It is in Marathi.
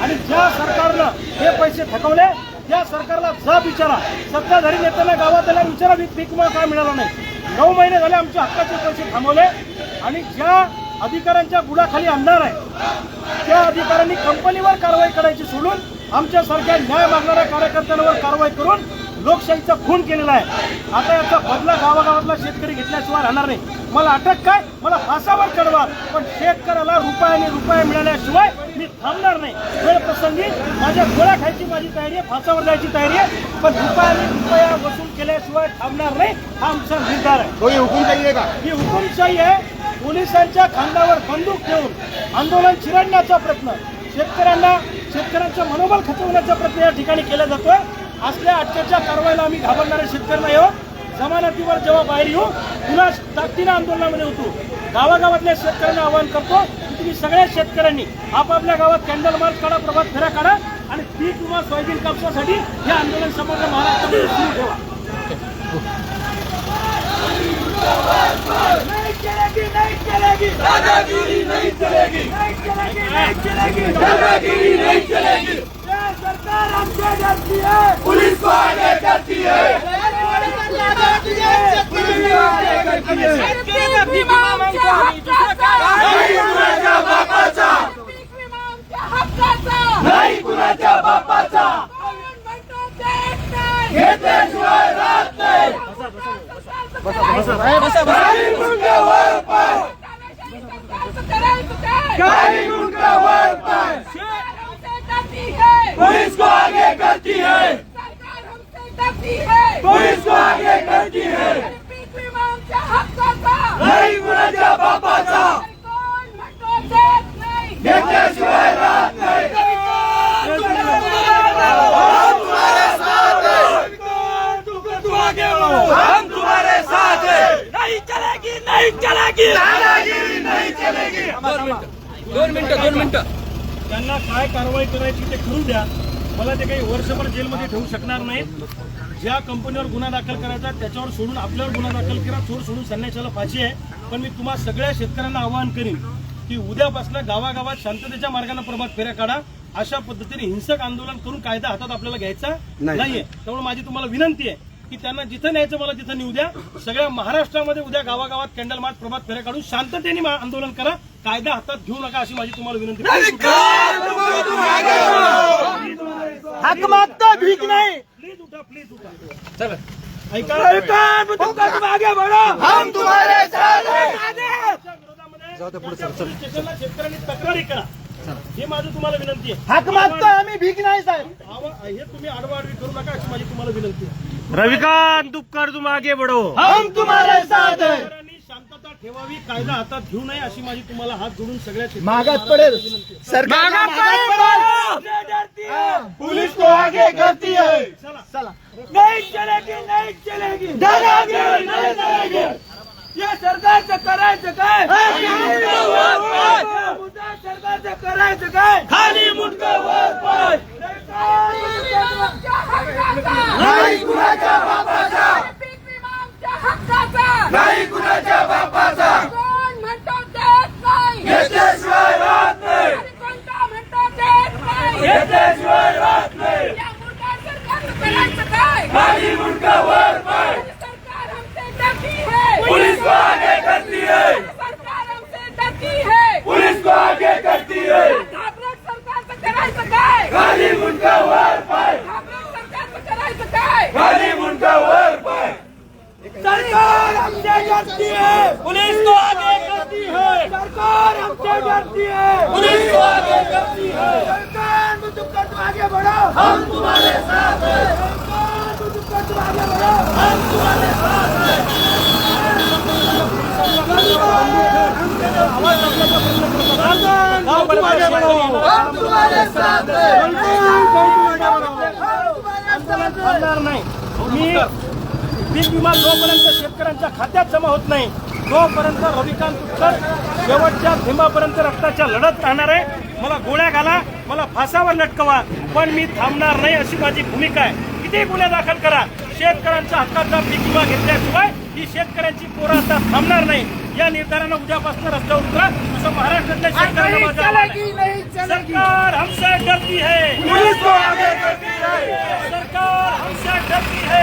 आणि ज्या सरकारनं हे पैसे थकवले त्या सरकारला जाब विचारा सत्ताधारी नेत्यांना गावात त्याला विचारा पीक पीक विमा का मिळाला नाही नऊ महिने झाले आमच्या हक्काचे पैसे थांबवले आणि ज्या अधिकाऱ्यांच्या बुडाखाली आणणार आहे. त्या अधिकाऱ्यांनी कंपनीवर कारवाई करायची सोडून आमच्यासारख्या न्याय मागणाऱ्या कार्यकर्त्यांवर कारवाई करून लोकशाहीचा खून केलेला आहे. आता याचा बदला गावागावातला शेतकरी घेतल्याशिवाय राहणार नाही. मला अटक काय? मला फासावर चढवा. पण शेतकऱ्याला रुपयाने रुपये मिळाल्याशिवाय मी थांबणार नाही. वेळ प्रसंगी माझ्या गोळ्या खायची माझी तयारी आहे फासावर जायची तयारी आहे. पण रुपयाने रुपया वसूल केल्याशिवाय थांबणार नाही हा आमचा निर्धार आहे. तो ये हुकुम चाहिए का? ही हुकुमशाही आहे. पोलिसांच्या खांद्यावर बंदूक ठेवून आंदोलन चिरडण्याचा प्रयत्न. शेतकऱ्यांना शेतकऱ्यांचं मनोबल खचवण्याचा प्रयत्न या ठिकाणी केला जातोय. असल्या अटकेच्या कारवाईला आम्ही घाबरणाऱ्या शेतकऱ्यांना येऊ. जमानतीवर जेव्हा बाहेर येऊ पुन्हा ताकदीनं आंदोलनामध्ये होतो गावागावातल्या शेतकऱ्यांना आवाहन करतो की तुम्ही सगळ्या शेतकऱ्यांनी आपापल्या गावात कॅन्डल मार्च काढा प्रभात फेऱ्या काढा आणि पीक किंवा सोयाबीन कापसासाठी हे आंदोलन समग्र महाराष्ट्रामध्ये सुरू ठेवा नहीं चलेगी नहीं चलेगी दादागिरी नहीं चलेगी नहीं चलेगी नहीं चलेगी दादागिरी नहीं चलेगी सरकार हमसे डरती है पुलिस को आगे करती है नाही कुणाच्या बापाचा हक्काचा नाही म्हणतो देत नाही घेतल्याशिवाय राहत नाही खाली मुंडके वर पाय सरकारचं करायचं काय वर पुलिस को आगे करती है पुलिस को आगे करती है पीक विमा बापाचा घेतल्याशिवाय राहत नाही हम तुम्हारे साथ हैं नहीं चलेगी नहीं चलेगी दादागिरी नहीं चलेगी दोन मिनिटं दोन मिनिटं. त्यांना काय कारवाई करायची ते करू द्या. मला ते काही वर्षभर जेलमध्ये ठेवू शकणार नाहीत ज्या कंपनीवर गुन्हा दाखल करायचा त्याच्यावर सोडून आपल्यावर गुन्हा दाखल करा. चोर सोडून संन्याशाला फाशी आहे. पण मी तुम्हा सगळ्या शेतकऱ्यांना आवाहन करीन की उद्यापासून गावागावात शांततेच्या मार्गाने प्रभात फेऱ्या काढा. अशा पद्धतीने हिंसक आंदोलन करून कायदा हातात आपल्याला घ्यायचा नाहीये. त्यामुळे माझी तुम्हाला विनंती आहे. की त्यांना जिथं न्यायचं मला तिथं नेऊ द्या. सगळ्या महाराष्ट्रामध्ये उद्या गावागावात कॅन्डल मार्च प्रभात फेऱ्या काढून शांततेने मा- आंदोलन करा. कायदा हातात घेऊ नका अशी माझी तुम्हाला विनंती नाही प्लीज उठा प्लीज उठा. चला. ऐका. आगे बढ़ो हम तुम्हारे साथ हैं. त्याच्या विरोधामध्ये त्याच्या पोलीस स्टेशनला शेतकऱ्यांनी तक्रारी करा. हे माझं तुम्हाला विनंती आहे. हक मागता आम्ही भीक नाही साहेब. हे तुम्ही आडवाडवी करू नका अशी माझी तुम्हाला विनंती आहे. रविकांत दुपकर तुम आगे बढ़ो हम तुम्हारे साथ हैं. शेतकऱ्यांनी शांतता ठेवावी कायदा हातात घेऊ नये अशी माझी तुम्हाला हात जोडून सगळ्या मागास पडेल. सरकार पुलिस को आगे करती है. चला. नहीं चलेगी नहीं चलेगी. दादागिरी नहीं चलेगी. या सरकारचं करायचं काय मुद्दा सरकारचं करायचं काय खाली मुंडके वर पाय आमच्या हक्काचा नाही कुणाच्या बापाचा. पीक विमा आमच्या हक्काचा. नाही कुणाच्या बापाचा. कोण म्हणतो देत नाही. घेतल्याशिवाय राहत नाही. आणि कोणता म्हणतो देत नाही. घेतल्याशिवाय राहत नाही. या मुद्दा सरकारचं करायचं काय खाली मुंडके वर पाय सरकार हमसे डरती है पुलिस को आगे करती है सरकार हमसे डरती है पुलिस को आगे करती है घाबरट सरकारचं करायचं काय खाली मुंडके वर पाय घाबरट सरकारचं करायचं काय खाली मुंडके वर पाय सरकार हमसे डरती है पुलिस तो आगे करती है सरकार हमसे डरती है पुलिस को आगे करती है। सरकार दुपकर तुम आगे बढ़ो। हम तुम्हारे साथ हैं। सरकार दुपकर तुम आगे बढ़ो। हम तुम्हारे साथ हैं। आगे बढ़ो। हम तुम्हारे साथ आंदोलन थांबणार नाही. मी पीक विमा जोपर्यंत शेतकऱ्यांच्या खात्यात जमा होत नाही जोपर्यंत रविकांत उत्तर शेवटच्या थेंबापर्यंत रक्ताच्या लढत राहणार आहे मला गोळ्या घाला मला फासावर लटकवा पण मी थांबणार नाही अशी माझी भूमिका आहे. किती गुन्हे दाखल करा. शेतकऱ्यांच्या हक्काचा पीक विमा घेतल्याशिवाय ही शेतकऱ्यांची पोरं आता थांबणार नाही. या निर्धारानं उद्यापासून रस्त्यावर उतरा. असं महाराष्ट्रातल्या शेतकऱ्यांना. सरकार हमसे डरती है सरकार हमसे डरती है